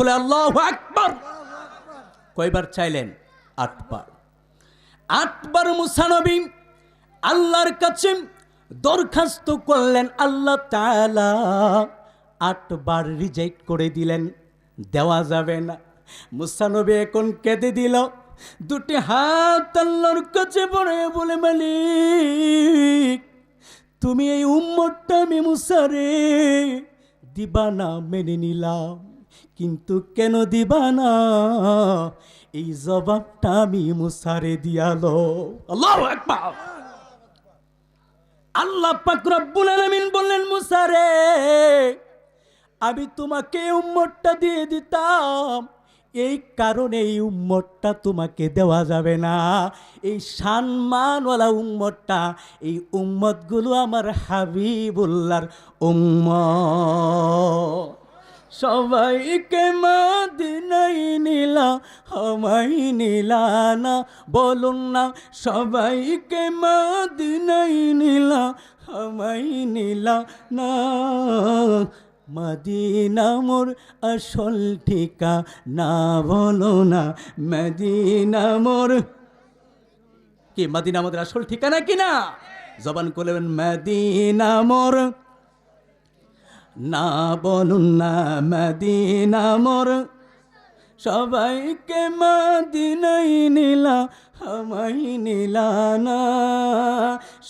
খুলে আল্লাহ আকবার। কয়বার চাইলেন? আটবার। আটবার মুসানবী আল্লাহর কাছে দরখাস্ত করলেন, আল্লাহ তাআলা আটবার রিজেক্ট করে দিলেন, দেওয়া যাবে না। মুসানবী এখন কেঁদে দিল, দুটি হাত আল্লাহর কাছে পড়ে বলে, মালিক, তুমি এই উম্মতটা আমি মুসারে দিবা না, মেনে নিলাম। কিন্তু কেন দিবা না? এই জবাবটা আমি মুসারে দিয়ালো। আল্লাহ আকবার। আল্লাহ বললেন, মুসারে, আমি তোমাকে এই উম্মতটা দিয়ে দিতাম। এই কারণে এই উম্মতটা তোমাকে দেওয়া যাবে না। এই সম্মানওয়ালা উম্মতটা, এই উম্মতগুলো আমার হাবিবুল্লার উম্মত। সবাইকে মাদিনাই নিলা আমাই নিলা না। বলুন না সবাইকে মাদিনাই নিলা আমাই নিলা না। মদিনা মোর আসল ঠিকা না বলো না, মদিনা মোর। কি, মদিনা আমাদের আসল ঠিকানা কিনা জবান করলেন মদিনা মোর। না বলুন না মদিনা মোর। সবাইকে মদিনাই নিলা, আমাই নিলা না।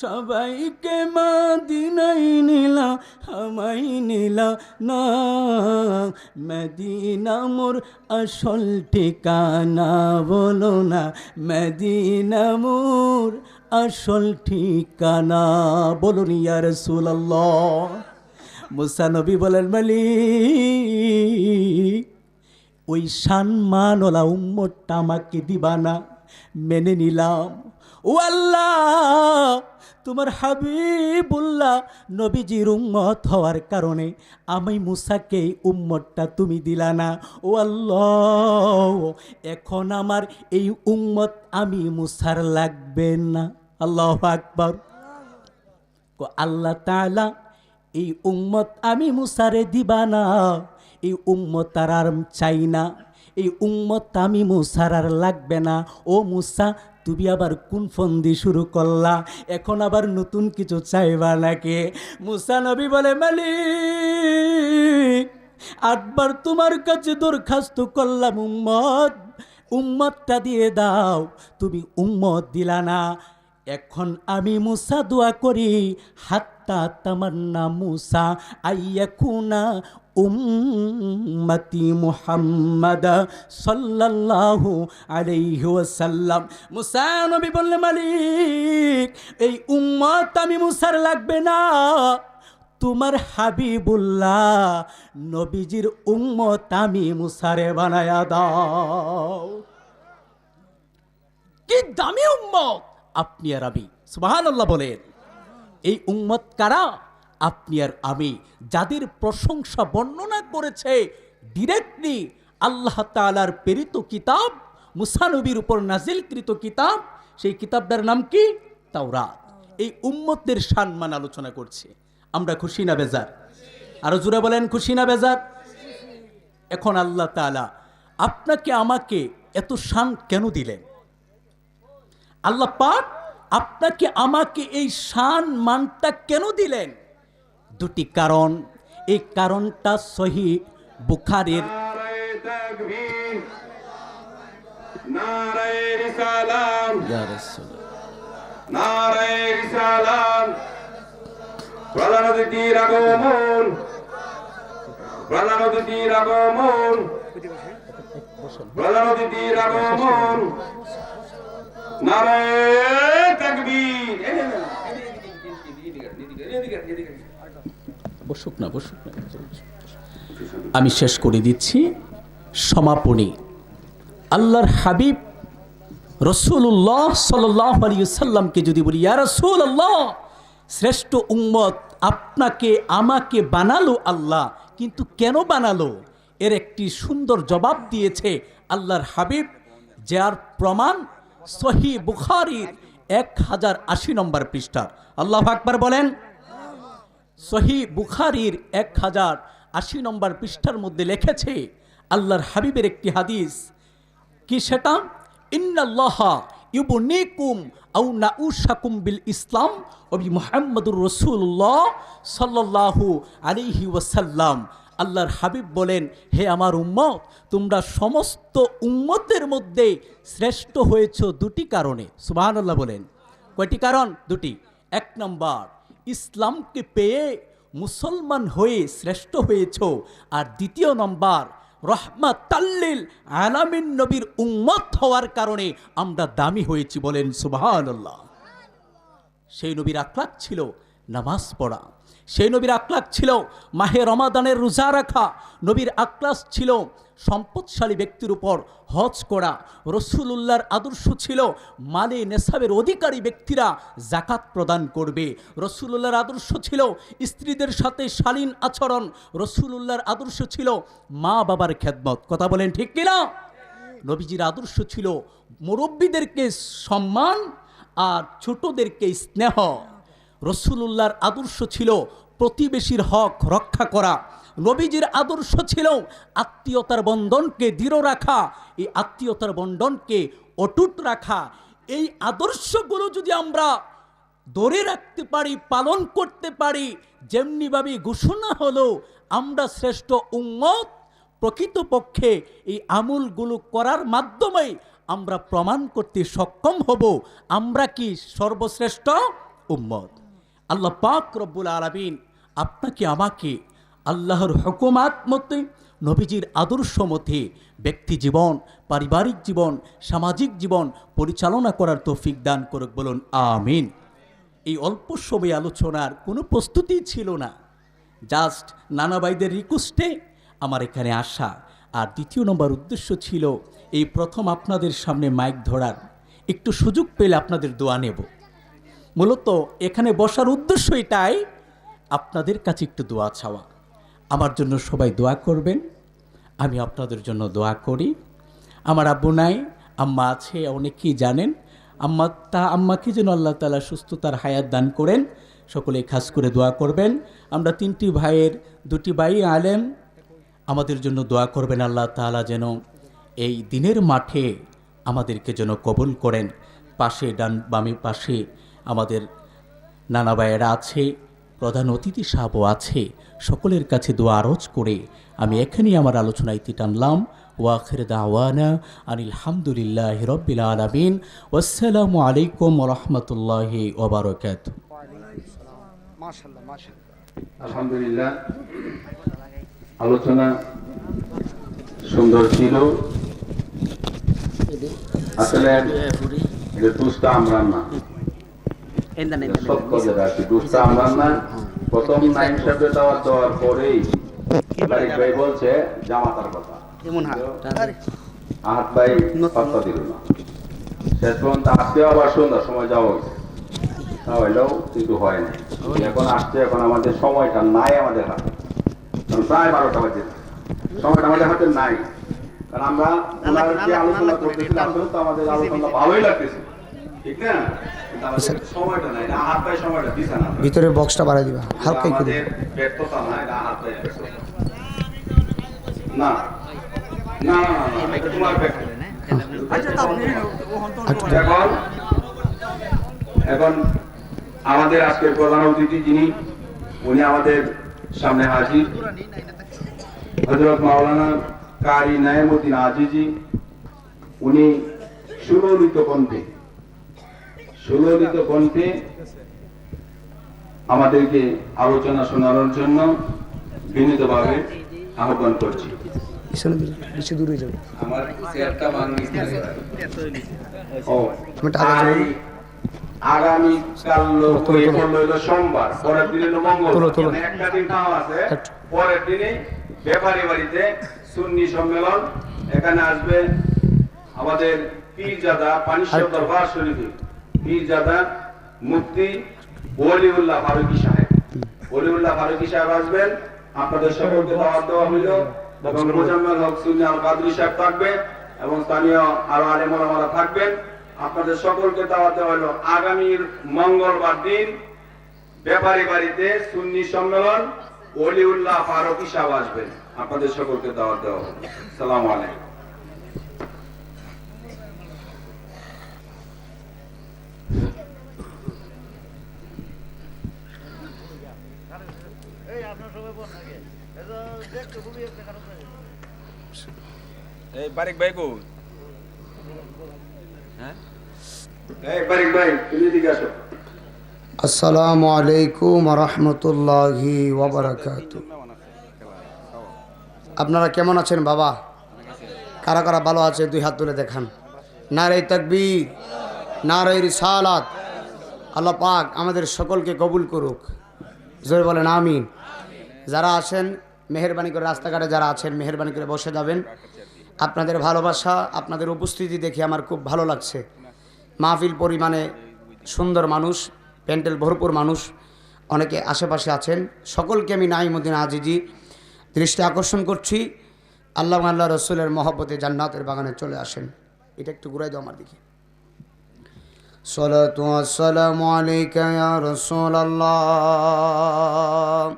সবাইকে মদিনাই নিলা, আমাই নিলা না। মদিনা মোর আসল ঠিকানা বলো না, মদিনা মোর আসল ঠিকানা বলুন ইয়া রাসূলুল্লাহ। মুসা নবী বলেন, মালিক, ওই সম্মানওয়ালা উম্মতটা আমাকে দিবা না, মেনে নিলাম। ও আল্লাহ, তোমার হাবিবুল্লাহ নবীজির উম্মত হওয়ার কারণে আমি মুসাকে উম্মতটা তুমি দিলা না। ও আল্লাহ, এখন আমার এই উম্মত আমি মুসার লাগবে না। আল্লাহ আকবর। আল্লাহ তাআলা এই উম্মত আমি মুসারে দিবা না। এই উম্মত তার আর চাই না। এই উম্মত আমি মুসার আর লাগবে না। ও মুসা, তুমি আবার কোন ফোন ফন্দি শুরু করলা? এখন আবার নতুন কিছু চাইবা নাকি? মুসা নবী বলে, মালিক, আটবার তোমার কাছে দরখাস্ত করলাম উম্মত। উম্মতটা দিয়ে দাও, তুমি উম্মত দিলা না। এখন আমি মুসা দোয়া করি হাত্তা তামান্না মুসা আইয়াকুনা উম্মতি মুহাম্মদ সাল্লাল্লাহু আলাইহি ওয়াসাল্লাম মুসা নবী মালিক এই উম্মত আমি মুসার লাগবে না তোমার হাবিবুল্লাহ নবীজির উম্মত আমি মুসারে বানায়া দাও কি দামি উম্মত আপনি আর আমি সুবাহান আল্লাহ বলেন এই উম্মত কারা? আপনি আর আমি, যাদের প্রশংসা বর্ণনা করেছে ডিরেক্টলি আল্লাহ তাআলার প্রেরিত কিতাব, মুসানবীর উপর নাজিলকৃত কিতাব, সেই কিতাবটার নাম কি? তাওরাত। এই উম্মতদের সম্মান আলোচনা করছে। আমরা খুশি না বেজার? আরও জুড়ে বলেন, খুশি না বেজার? এখন আল্লাহ তাআলা আপনাকে আমাকে এত শান কেন দিলেন? আল্লাহ পাক আপনাকে আমাকে এই শান মানটা কেন দিলেন? দুটি কারণ। এই কারণটা সহি বুখারের। নারায়ে তাকবীর নারায়ে রিসালাম নারায়ে রিসালাম। প্রধান আগমন। প্রধান আগমন। প্রধান আগমন। নারায়ে বসুক না বসুক না। আমি শেষ করে দিচ্ছি সমাপনী। আল্লাহর হাবিব রসুল্লাহ সাল্লামকে যদি বলি, ইয়া রসুল শ্রেষ্ঠ উম্মত আপনাকে, আমাকে বানালো আল্লাহ, কিন্তু কেন বানালো? এর একটি সুন্দর জবাব দিয়েছে আল্লাহর হাবিব, যার প্রমাণ সহি বুখারির এক হাজার আশি নম্বর পৃষ্ঠা আল্লাহ আকবর বলেন, সহি বুখারির এক হাজার আশি নম্বর পৃষ্ঠার মধ্যে লিখেছে, আল্লাহর হাবিবের একটি হাদিস, কি সেটা? ইন্নাল্লাহা ইউবনিকুম আউ নাউশাকুম বিল ইসলাম, অবি মুহাম্মদুর রসুল্লাহ সাল্লাল্লাহু আলাইহি ওয়াসাল্লাম। আল্লাহর হাবিব বলেন, হে আমার উম্মত, তোমরা সমস্ত উম্মতের মধ্যে শ্রেষ্ঠ হয়েছ দুটি কারণে। সুবহানাল্লাহ বলেন। কয়টি কারণ? দুটি। এক নম্বর, ইসলামকে পেয়ে মুসলমান হয়ে শ্রেষ্ঠ হয়েছ। আর দ্বিতীয় নম্বর রহমাত তাল্লিল আলামিন নবীর উম্মত হওয়ার কারণে আমরা দামি হয়েছি বলেন সুবহানাল্লাহ। সেই নবীর আখলাক ছিল নামাজ পড়া। সেই নবীর আখলাক ছিল মাহে রমাদানের রোজা রাখা। নবীর আক্লাস ছিল সম্পদশালী ব্যক্তির উপর হজ করা। রসুলুল্লাহর আদর্শ ছিল মালে নেশাবের অধিকারী ব্যক্তিরা জাকাত প্রদান করবে। রসুলুল্লাহর আদর্শ ছিল স্ত্রীদের সাথে শালীন আচরণ। রসুলুল্লাহর আদর্শ ছিল মা বাবার খেদমত। কথা বলেন ঠিক কিনা? নবীজির আদর্শ ছিল মুরব্বীদেরকে সম্মান আর ছোটদেরকে স্নেহ। রসুলুল্লাহর আদর্শ ছিল প্রতিবেশীর হক রক্ষা করা। নবীজির আদর্শ ছিল আত্মীয়তার বন্ধনকে দৃঢ় রাখা। এই আত্মীয়তার বন্ধনকে অটুট রাখা। এই আদর্শগুলো যদি আমরা ধরে রাখতে পারি, পালন করতে পারি, যেমনিভাবে ঘোষণা হলো, আমরা শ্রেষ্ঠ উম্মত প্রকৃতপক্ষে এই আমুলগুলো করার মাধ্যমে আমরা প্রমাণ করতে সক্ষম হব, আমরা কি সর্বশ্রেষ্ঠ উম্মত? আল্লাহ পাক রব্বুল আলমিন আপনাকে আমাকে আল্লাহর হুকুমাত মতে, নবীজির আদর্শ মতে ব্যক্তি জীবন, পারিবারিক জীবন, সামাজিক জীবন পরিচালনা করার তৌফিক দান করুক বলুন, আমিন। এই অল্প সময় আলোচনার কোনো প্রস্তুতি ছিল না। জাস্ট নানাবাইদের রিকোয়েস্টে আমার এখানে আসা। আর দ্বিতীয় নম্বর উদ্দেশ্য ছিল এই প্রথম আপনাদের সামনে মাইক ধরার। একটু সুযোগ পেলে আপনাদের দোয়া নেব। মূলত এখানে বসার উদ্দেশ্য এটাই আপনাদের কাছে একটু দোয়া চাওয়া। আমার জন্য সবাই দোয়া করবেন। আমি আপনাদের জন্য দোয়া করি। আমার আব্বু নাই, আম্মা আছে, অনেকেই জানেন। আম্মা তা আম্মাকে যেন আল্লাহ তালা সুস্থতার হায়াত দান করেন সকলে খাস করে দোয়া করবেন। আমরা তিনটি ভাইয়ের, দুটি ভাই আলেম। আমাদের জন্য দোয়া করবেন আল্লাহ তাআলা যেন এই দিনের মাঠে আমাদেরকে যেন কবুল করেন। পাশে ডান বামে পাশে আমাদের নানা ভাইয়েরা আছে। প্রধান অতিথি সাহেবও আছে। সকলের কাছে দোয়া আরজ করে আমি এখানেই আমার আলোচনা ইতি টানলাম। ওয়াখির দাওয়ানা আনিল হামদুলিল্লাহ রব্বিল আলমিন। আসসালামু আলাইকুম রহমতুল্লাহি ওবরকাত আলহামদুলিল্লাহ। আলোচনা সুন্দর ছিল। আসলে এটা আমরান না। এটা সত্য যেটা আছে দুষ্টা আমরান না প্রথম নাইন হিসাবে দেওয়ার দেওয়ার পরেই তারিক ভাই বলছে জামাতার কথা। এমন আহাত ভাই পাত্তা দিল না। শেষ পর্যন্ত আজকে আবার সন্ধ্যার সময় যাওয়া হয়েছে। হইলেও কিন্তু হয় না এখন আসছে এখন আমাদের সময়টা নাই আমাদের হাতে। কারণ প্রায় বারোটা বাজে। সময়টা আমাদের হাতে নাই। কারণ আমরা আলোচনা করতেছি আসলে তো আমাদের আলোচনা ভালোই লাগতেছে ভিতরে বক্সটা বাড়াই দিবা হালকা একটু আমাদের না এটা হাত পায়ে ব্যর্থতা। না। না না না, না এটা তোমার এখন এখন আমাদের আজকের প্রধান অতিথি যিনি উনি আমাদের সামনে হাজির। হজরত মাওলানা কারি নায়মুদ্দিন আজিজি উনি সুললিত কণ্ঠে। সুললিত কণ্ঠে আমাদেরকে আলোচনা শোনানোর জন্য বিনীতভাবে আহ্বান করছি। বেশি দূরে যাবে আমার চেয়ারটা ও আমি একটা আগে তাই আগামী কাল হইল সোমবার। পরের দিন হলো মঙ্গল তোলো, তোলো। একটা দিন খাওয়া আছে। পরের দিনে ব্যাপারী বাড়িতে সুন্নি সম্মেলন। এখানে আসবে আমাদের পীরজাদা পানিশ্বর আরেকটু। দরবার শরীফে। পীরজাদা মুফতি ওলিউল্লাহ ফারুকি সাহেব। ওলিউল্লাহ ফারুকি সাহেব আসবেন, আপনাদের সকলকে দাওয়াত দেওয়া হইল। এবং মোজাম্মেল হক সুন্নি আল কাদরি সাহেব থাকবে এবং স্থানীয় আরও আলেম ওলামারা থাকবেন। আপনাদের সকলকে দাওয়াত দেওয়া হলো আগামীর মঙ্গলবার দিন ব্যাপারী বাড়িতে সুন্নি সম্মেলন, ওলিউল্লাহ ফারুকি সাহেব আসবেন। আপনাদের সকলকে দাওয়াত দেওয়া হলো সালাম আলাইকুম। এই বারিক ভাই কো এই বারিক ভাই তুমি এদিকে আসো। আসসালামু আলাইকুম রহমতুল্লাহি ওবরাকাত আপনারা কেমন আছেন বাবা? কারা কারা ভালো আছে দুই হাত তুলে দেখান। নারে তকবীর নারে রিসালাত। আল্লাহ পাক আমাদের সকলকে কবুল করুক। জোরে বলেন আমিন। যারা আছেন মেহরবানি করে রাস্তাঘাটে যারা আছেন মেহরবানি করে বসে যাবেন আপনাদের ভালোবাসা আপনাদের উপস্থিতি দেখে আমার খুব ভালো লাগছে মাহফিল পরিমাণে সুন্দর মানুষ প্যান্ডেল ভরপুর মানুষ অনেকে আশেপাশে আছেন সকলকে আমি নাইমুদ্দিন আজিজি দৃষ্টি আকর্ষণ করছি আল্লাহ আল্লাহ রসুলের মহব্বতে জান্নাতের বাগানে চলে আসেন এটা একটু ঘুরাই দাও আমার দিকে صلاة والسلام عليك يا رسول الله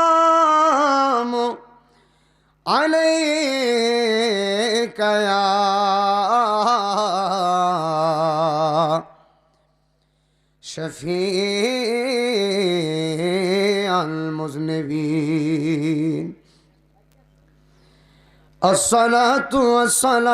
الصلاة والسلام